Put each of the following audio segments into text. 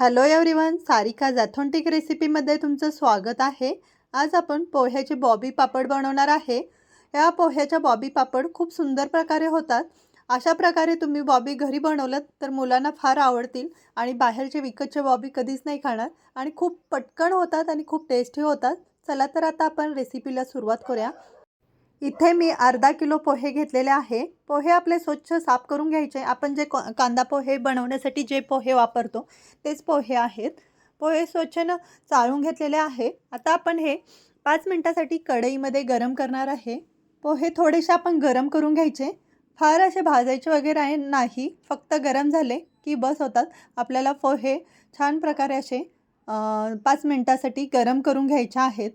Hello everyone Sarika झॅथोंटिक रेसिपीमध्ये तुमचं स्वागत आहे. आज आपण पोह्याचे बॉबी पापड बनवणार आहे. या पोह्याच्या बॉबी पापड खूप सुंदर प्रकारे होतात. अशा प्रकारे तुम्ही बॉबी घरी बनवलं तर मुलांना फार आवडतील आणि बाहेरचे विकतचे बॉबी कधीच नाही खाणार. आणि खूप पटकन होतात आणि खूप टेस्टी होतात. चला तर आता आपण रेसिपीला सुरुवात करूया. इथे मी अर्धा किलो पोहे घेतलेले आहे. पोहे आपले स्वच्छ साफ करून घ्यायचे. आपण जे कांदा पोहे बनवण्यासाठी जे पोहे वापरतो तेच पोहे आहेत. पोहे स्वच्छनं चाळून घेतलेले आहे. आता आपण हे पाच मिनटासाठी कढईमध्ये गरम करणार आहे. पोहे थोडेसे आपण गरम करून घ्यायचे. फार असे भाजायचे वगैरे आहे नाही. फक्त गरम झाले की बस होतात. आपल्याला पोहे छान प्रकारे असे पाच मिनटासाठी गरम करून घ्यायचे आहेत.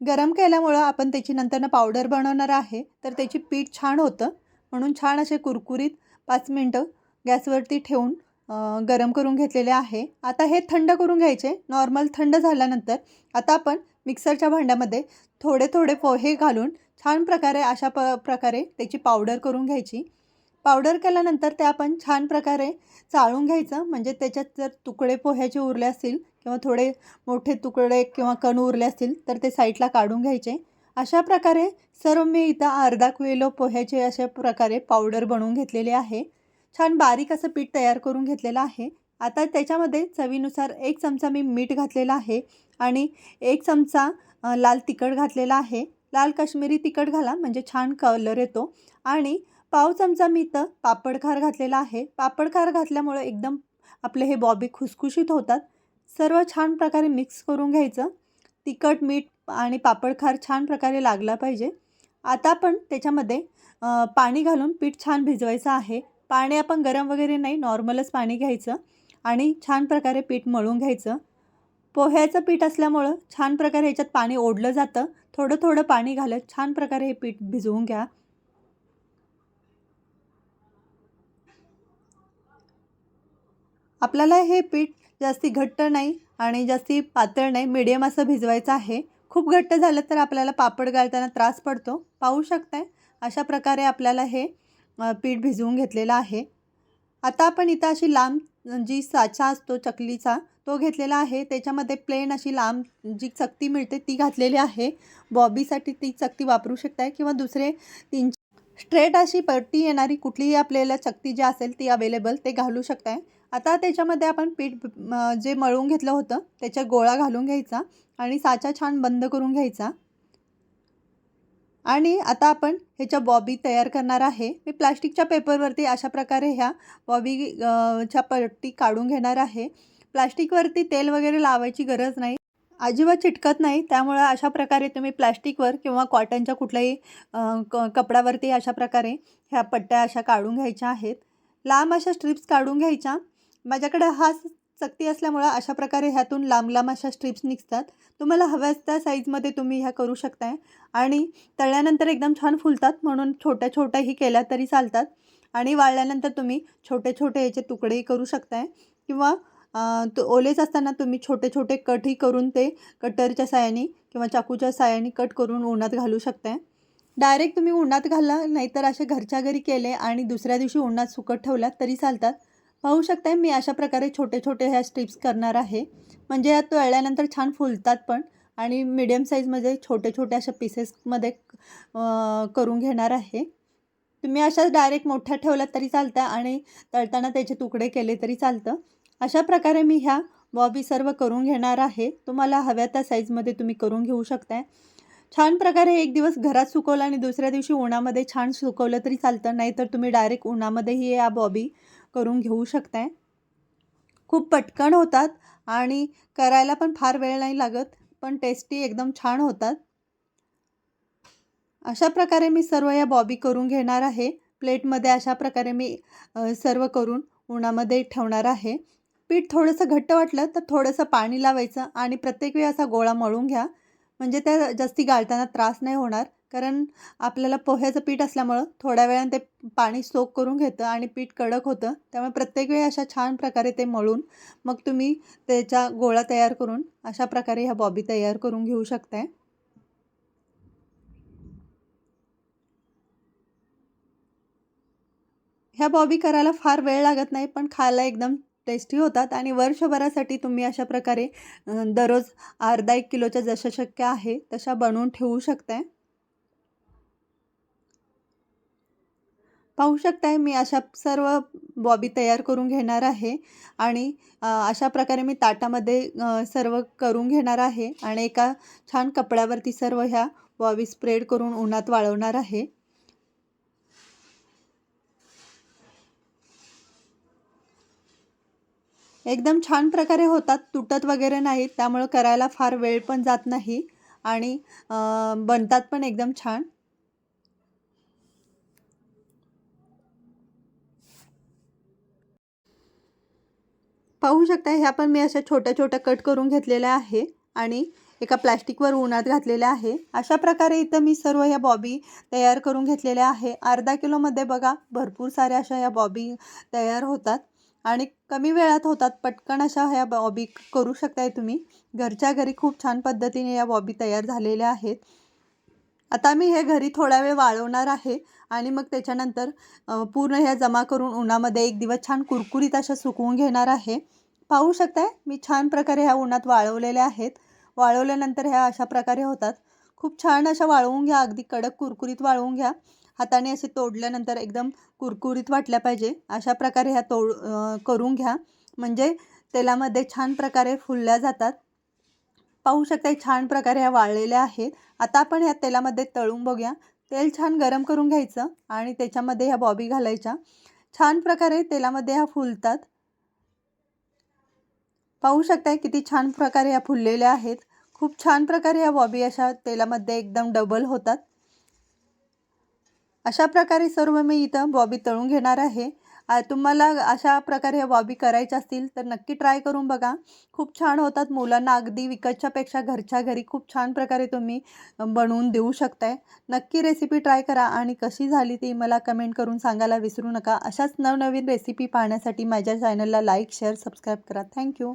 गरम केल्यामुळं आपण त्याची नंतरनं पावडर बनवणार आहे. तर त्याची पीठ छान होतं. म्हणून छान असे कुरकुरीत पाच मिनटं गॅसवरती ठेवून गरम करून घेतलेले आहे. आता हे थंड करून घ्यायचे. नॉर्मल थंड झाल्यानंतर आता आपण मिक्सरच्या भांड्यामध्ये थोडे थोडे पोहे घालून छान प्रकारे अशा प प्रकारे त्याची पावडर करून घ्यायची. पावडर केल्यानंतर ते आपण छान प्रकारे चाळून घ्यायचं. म्हणजे त्याच्यात जर तुकडे पोह्याचे उरले असतील किंवा थोडे मोठे तुकडे किंवा कण उरले असतील तर ते साईडला काढून घ्यायचे. अशा प्रकारे सर्व मी इथं अर्धा किलो पोह्याचे अशा प्रकारे पावडर बनवून घेतलेले आहे. छान बारीक असं पीठ तयार करून घेतलेलं आहे. आता त्याच्यामध्ये चवीनुसार एक चमचा मी मीठ घातलेला आहे आणि एक चमचा लाल तिखट घातलेला आहे. लाल काश्मीरी तिखट घाला म्हणजे छान कलर येतो. आणि पाव चमचा मी इथं पापडखार घातलेला आहे. पापडखार घातल्यामुळे एकदम आपले हे बॉबी खुसखुशीत होतात. सर्व छान प्रकारे मिक्स करून घ्यायचं. तिखट मीठ आणि पापडखार छान प्रकारे लागला पाहिजे. आता आपण त्याच्यामध्ये पाणी घालून पीठ छान भिजवायचं आहे. पाणी आपण गरम वगैरे नाही नॉर्मलच पाणी घ्यायचं आणि छान प्रकारे पीठ मळून घ्यायचं. पोह्याचं पीठ असल्यामुळं छान प्रकारे ह्याच्यात पाणी ओढलं जातं. थोडं थोडं पाणी घालत छान प्रकारे हे पीठ भिजवून घ्या. आपल्याला हे पीठ जास्ती घट्ट नाही आणि जास्ती पातळ नाही मिडियम असं भिजवायचं आहे. खूप घट्ट झालं तर आपल्याला पापड गाळताना त्रास पडतो. पाहू शकताय अशा प्रकारे आपल्याला हे पीठ भिजवून घेतलेलं आहे. आता आपण इथं अशी लांब जी साचा असतो चकलीचा तो घेतलेला आहे. त्याच्यामध्ये प्लेन अशी लांब जी चकती मिळते ती घातलेली आहे. बॉबीसाठी ती चकती वापरू शकताय किंवा दुसरे तीन स्ट्रेट अशी पट्टी येणारी कुठलीही आपल्याला चकती जी असेल ती अवेलेबल ते घालू शकताय. आता त्याच्यामध्ये आपण पीठ जे मळून घेतलं होतं त्याच्या गोळा घालून घ्यायचा आणि साचा छान बंद करून घ्यायचा. आणि आता आपण ह्याच्या बॉबी तयार करणार आहे. मी प्लास्टिकच्या पेपरवरती अशा प्रकारे ह्या बॉबी च्या पट्टी काढून घेणार आहे. प्लास्टिकवरती तेल वगैरे लावायची गरज नाही. अजिबात चिटकत नाही. त्यामुळं अशा प्रकारे तुम्ही प्लास्टिकवर किंवा कॉटनच्या कुठल्याही क कपड्यावरती अशा प्रकारे ह्या पट्ट्या अशा काढून घ्यायच्या आहेत. लांब अशा स्ट्रिप्स काढून घ्यायच्या. माझ्याकडं हा चकती असल्यामुळं अशा प्रकारे ह्यातून लांब लांब अशा स्ट्रिप्स निघतात. तुम्हाला हव्या त्या साईजमध्ये तुम्ही ह्या करू शकताय. आणि तळल्यानंतर एकदम छान फुलतात म्हणून छोट्या छोट्याही केल्या तरी चालतात. आणि वाळल्यानंतर तुम्ही छोटे छोटे याचे तुकडेही करू शकताय. किंवा तो ओलेच असताना तुम्ही छोटे छोटे कटही करून ते कटरच्या साह्याने किंवा चाकूच्या साह्याने कट करून उन्हात घालू शकताय. डायरेक्ट तुम्ही उन्हात घाला नाहीतर असे घरच्या घरी केले आणि दुसऱ्या दिवशी उन्हात सुकत ठेवल्यात तरी चालतात. पाहू शकताय मी अशा प्रकारे छोटे छोटे ह्या स्ट्रिप्स करणार आहे. म्हणजे या तळल्यानंतर छान फुलतात पण आणि मिडियम साईजमध्ये छोटे छोटे अशा पीसेसमध्ये करून घेणार आहे. तुम्ही अशाच डायरेक्ट मोठ्या ठेवल्यात तरी चालतं आणि तळताना त्याचे तुकडे केले तरी चालतं. अशा प्रकारे मी ह्या बॉबी सर्व करून घेणार आहे. तुम्हाला हव्या त्या साईजमध्ये तुम्ही करून घेऊ शकताय. छान प्रकारे एक दिवस घरात सुकवलं आणि दुसऱ्या दिवशी उन्हामध्ये छान सुकवलं तरी चालतं. नाहीतर तुम्ही डायरेक्ट उन्हामध्येही या बॉबी करून घेऊ शकताय. खूप पटकन होतात आणि करायला पण फार वेळ नाही लागत पण टेस्टी एकदम छान होतात. अशा प्रकारे मी सर्व या बॉबी करून घेणार आहे. प्लेटमध्ये अशा प्रकारे मी सर्व करून उन्हामध्ये ठेवणार आहे. पीठ थोडंसं घट्ट वाटलं तर थोडंसं पाणी लावायचं आणि प्रत्येक वेळी असा गोळा मळून घ्या. म्हणजे त्या जास्ती गाळताना त्रास नाही होणार. कारण आपल्याला पोह्याचं पीठ असल्यामुळं थोड्या वेळानं ते पाणी सोक करून घेतं आणि पीठ कडक होतं. त्यामुळे प्रत्येक वेळी अशा छान प्रकारे ते मळून मग तुम्ही त्याच्या गोळा तयार करून अशा प्रकारे ह्या बॉबी तयार करून घेऊ शकताय. ह्या बॉबी करायला फार वेळ लागत नाही पण खायला एकदम टेस्टी होतात आणि वर्षभरासाठी तुम्ही अशा प्रकारे दररोज अर्धा एक किलोच्या जशा शक्य आहे तशा बनवून ठेवू शकताय. पाहू शकताय मी अशा सर्व बॉबी तयार करून घेणार आहे आणि अशा प्रकारे मी ताटामध्ये सर्व करून घेणार आहे आणि एका छान कपड्यावरती सर्व ह्या बॉबी स्प्रेड करून उन्हात वाळवणार आहे. एकदम छान प्रकारे होतात तुटत वगैरे नाहीत त्यामुळं करायला फार वेळ पण जात नाही आणि बनतात पण एकदम छान. पाहू शकता ह्या पण मी अशा छोट्या छोट्या कट करून घेतलेल्या आहे आणि एका प्लॅस्टिकवर उन्हात घातलेल्या आहे. अशा प्रकारे इथं मी सर्व ह्या बॉबी तयार करून घेतलेल्या आहे. अर्धा किलोमध्ये बघा भरपूर साऱ्या अशा ह्या बॉबी तयार होतात आणि कमी वेळात होतात पटकन अशा ह्या बॉबी करू शकताय तुम्ही. घरच्या घरी खूप छान पद्धतीने या बॉबी तयार झालेल्या आहेत. आता मी हे घरी थोडा वेळ वाळवणार आहे आणि मग त्याच्यानंतर पूर्ण ह्या जमा करून उन्हामध्ये एक दिवस छान कुरकुरीत अशा सुकवून घेणार आहे. पाहू शकताय मी छान प्रकारे ह्या उन्हात वाळवलेल्या आहेत. वाळवल्यानंतर ह्या अशा प्रकारे होतात. खूप छान अशा वाळवून घ्या अगदी कडक कुरकुरीत वाळवून घ्या. हाताने असे तोडल्यानंतर एकदम कुरकुरीत वाटल्या पाहिजे. अशा प्रकारे ह्या तोड करून घ्या. म्हणजे तेलामध्ये छान प्रकारे फुलल्या जातात. पाहू शकता छान प्रकारे ह्या वाळलेल्या आहेत. आता आपण ह्या तेलामध्ये तळून बघूया. तेल छान गरम करून घ्यायचं आणि त्याच्यामध्ये ह्या बॉबी घालायच्या. छान प्रकारे तेलामध्ये ह्या फुलतात. पाहू शकताय किती छान प्रकारे ह्या फुललेल्या आहेत. खूप छान प्रकारे ह्या बॉबी अशा तेलामध्ये एकदम डबल होतात. अशा प्रकारे सर्व मी इथं बॉबी तळून घेणार आहे. तुम्हाला अशा प्रकारे ह्या बॉबी करायच्या असतील तर नक्की ट्राय करून बघा. खूप छान होतात मुलांना अगदी विकतच्यापेक्षा घरच्या घरी खूप छान प्रकारे तुम्ही बनवून देऊ शकताय. नक्की रेसिपी ट्राय करा आणि कशी झाली ती मला कमेंट करून सांगायला विसरू नका. अशाच नवनवीन रेसिपी पाहण्यासाठी माझ्या चॅनलला लाईक शेअर सबस्क्राईब करा. Thank you